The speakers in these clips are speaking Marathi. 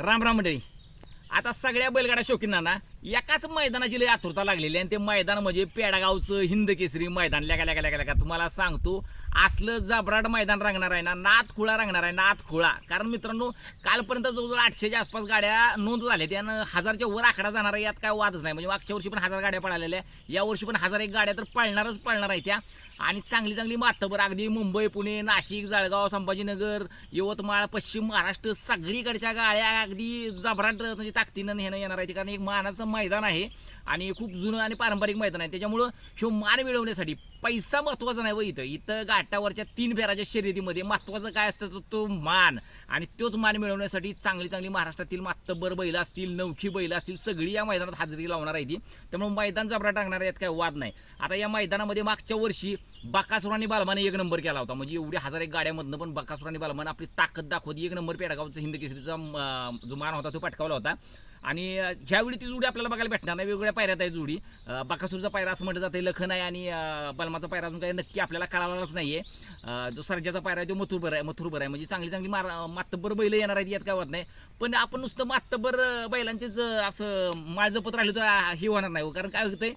राम राम मंडळी. आता सगळ्या बैलगाडा शौकीनांना एकाच मैदानाची लय आतुरता लागलेली आहे आणि ते मैदान म्हणजे पेडागावचं हिंद केसरी मैदान. लेका लेका लेका लेका. तुम्हाला सांगतो असलं जबराट मैदान रंगणार आहे ना नाथ खुळा रंगणार आहे नाथ खुळा कारण मित्रांनो कालपर्यंत जवळजवळ आठशेच्या आसपास गाड्या नोंद झाल्या त्यानं हजारच्या वर आकडा जाणार आहे यात काय वादच नाही. म्हणजे मागच्या वर्षी पण हजार गाड्या पळालेल्या या वर्षी पण हजार एक गाड्या तर पळणारच पळणार आहे त्या. आणि चांगली चांगली मातबर अगदी मुंबई पुणे नाशिक जळगाव संभाजीनगर यवतमाळ पश्चिम महाराष्ट्र सगळीकडच्या गाड्या अगदी जबराट म्हणजे ताकदीनं नेणं येणार आहे कारण एक मानाचं मैदान आहे आणि खूप जुनं आणि पारंपरिक मैदान आहे. त्याच्यामुळं ह्यो मान मिळवण्यासाठी पैसा महत्त्वाचा नाही व इथं. इथं घाटावरच्या तीन फेराच्या शर्यतीमध्ये महत्वाचं काय असतं तर तो मान. आणि तोच मान मिळवण्यासाठी चांगली चांगली महाराष्ट्रातील मातब्बर बैल असतील नवखी बैल असतील सगळी या मैदानात हजेरी लावणार आहे ती. त्यामुळे मैदान जबरा टाकणार यात काय वाद नाही. आता या मैदानामध्ये मागच्या वर्षी बाकासुर आणि बालमाने एक नंबर केला होता. म्हणजे एवढी हजार एक गाड्यामधनं पण बाकासुर आणि बालमान आपली ताकद दाखवत एक नंबर पेडगावचा हिंद केसरीचा जो मान होता तो पटकावला होता. आणि ज्यावेळी ती जोडी आपल्याला बघायला भेटणार नाही वेगवेगळ्या पायऱ्यात आहे जोडी. बाकासूरचा पायरा असं म्हटलं जातं लखन आहे आणि बलमाचा पायरा अजून काही नक्की आपल्याला कळालाच नाही आहे जो सर्जाचा पायरा आहे तो मथुरभर आहे मथुरभर आहे. म्हणजे चांगली चांगली मार मातब्बर बैल येणार आहेत यात काय होत नाही. पण आपण नुसतं मातब्बर बैलांचेच असं माळजपत राहिलो तर हे होणार नाही हो. कारण काय होतंय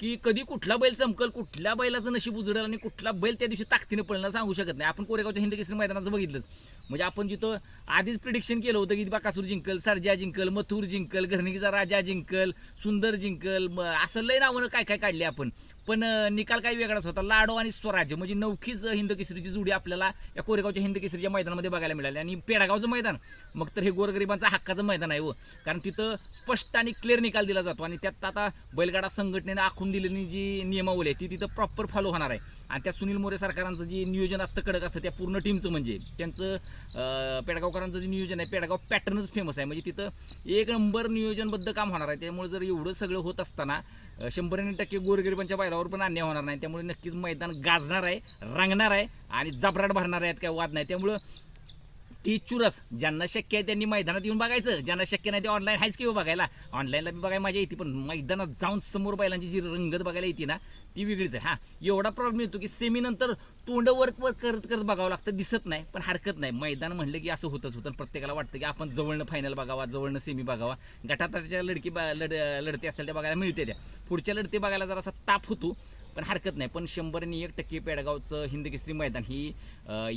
की कधी कुठला बैल चमकल कुठल्या बैलाचं नशीब उजडेल आणि कुठला बैल त्या दिवशी ताकदीने पळणं सांगू शकत नाही. आपण कोरेगावच्या हिंद केसरी मैदानाचं बघितलंच. म्हणजे आपण जिथं आधीच प्रिडिक्शन केलं होतं की बाकासूर जिंकल सरजा जिंकल मथुर जिंकल घरणीचा राजा जिंकल सुंदर जिंकल असं लय नावं काय काय काढले आपण. पण निकाल काही वेगळाच होता. लाडो आणि स्वराज्य म्हणजे नवखीच हिंद केसरीची जोडी आपल्याला या कोरेगावच्या हिंद केसरीच्या मैदानामध्ये बघायला मिळाली. आणि पेडागावचं मैदान मग तर हे गोरगरिबांचं हक्काचं मैदान आहे व कारण तिथं स्पष्ट आणि क्लिअर निकाल दिला जातो. आणि त्यात आता बैलगाडा संघटनेनं आखून दिलेली जी नियमावली आहे ती तिथं प्रॉपर फॉलो होणार आहे. आणि त्या सुनील मोरे सरकारांचं जे नियोजन असतं कडक असतं त्या पूर्ण टीमचं म्हणजे. त्यांचं पेडगावकरांचं जे नियोजन आहे पेडगाव पॅटर्नच फेमस आहे. म्हणजे तिथं एक नंबर नियोजनबद्ध काम होणार आहे. त्यामुळे जर एवढं सगळं होत असताना शंभरने टक्के गोरगरिबांच्या बैलावर पण अन्याय होणार नाही. त्यामुळे नक्कीच मैदान गाजणार आहे रंगणार आहे आणि जबराट भरणार आहेत काय वाद नाही. त्यामुळं ती चुरस. ज्यांना शक्य आहे त्यांनी मैदानात येऊन बघायचं. ज्यांना शक्य नाही ते ऑनलाईन आहेच किंवा हो बघायला. ऑनलाईनला बी बघायला मजा येते पण मैदानात जाऊन समोर बैलांची जी रंगत बघायला येते ना ती वेगळीच आहे. हा एवढा प्रॉब्लेम येतो की सेमीनंतर तोंड वर्क वर करत करत बघावं लागतं दिसत नाही पण हरकत नाही. मैदान म्हणलं की असं होतच होतं प्रत्येकाला वाटतं की आपण जवळनं फायनल बघावा जवळनं सेमी बघावा. गटाताच्या लडकी बा- लढ लढती असतील त्या बघायला मिळते त्या. पुढच्या लढती बघायला जरासा ताप होतो. पण हरकत नाही. पण शंभरनी एक टक्के पेडगावचं हिंदकेसरी मैदान ही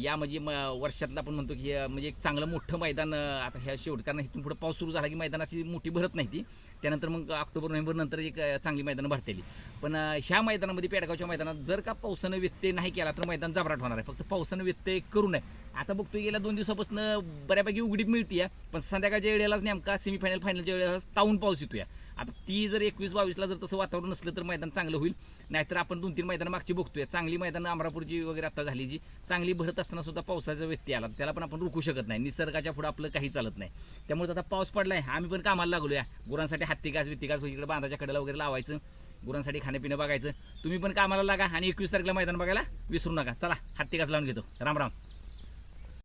या म्हणजे म- वर्षातलं आपण म्हणतो की म्हणजे एक चांगलं मोठं मैदान आता ह्या शेवट कारण इथून पुढे पाऊस सुरू झाला की मैदानाची मोठी भरत नाही ती. त्यानंतर मग ऑक्टोबर नोव्हेंबर नंतर एक चांगली मैदानं भरतेली. पण ह्या मैदानामध्ये पेडगावच्या मैदानात जर का पावसानं व्यत्यय नाही केला तर मैदान जबराट होणार आहे. फक्त पावसानं व्यत्यय करू नये. आता बघतोय गेल्या दोन दिवसापासून बऱ्यापैकी उघडीप मिळते पण संध्याकाळच्या वेळेलाच नेमका सेमीफायनल फायनलच्या वेळेला ताऊन पाऊस येतोय. आता ती जर एकवीस बावीसला जर तसं वातावरण नसलं तर मैदान चांगलं होईल. नाहीतर आपण दोन तीन मैदान मागची बघतोय. चांगली मैदानं अमरापूरची वगैरे आता झाली जी. चांगली भरत असताना सुद्धा पावसाचा व्यक्ती आला. त्याला पण आपण रोखू शकत नाही. निसर्गाच्या पुढे आपलं काही चालत नाही. त्यामुळे आता पाऊस पडलाय. आम्ही पण कामाला लागलो या गुरांसाठी हत्ती घास वित्ती घास इकडे बांधाच्या कडेला वगैरे लावायचं. गुरांसाठी खाणेपिणं बघायचं. तुम्ही पण कामाला लागा आणि एकवीस तारखेला मैदान बघायला विसरू नका. चला हत्ती घास लावून घेतो. राम राम.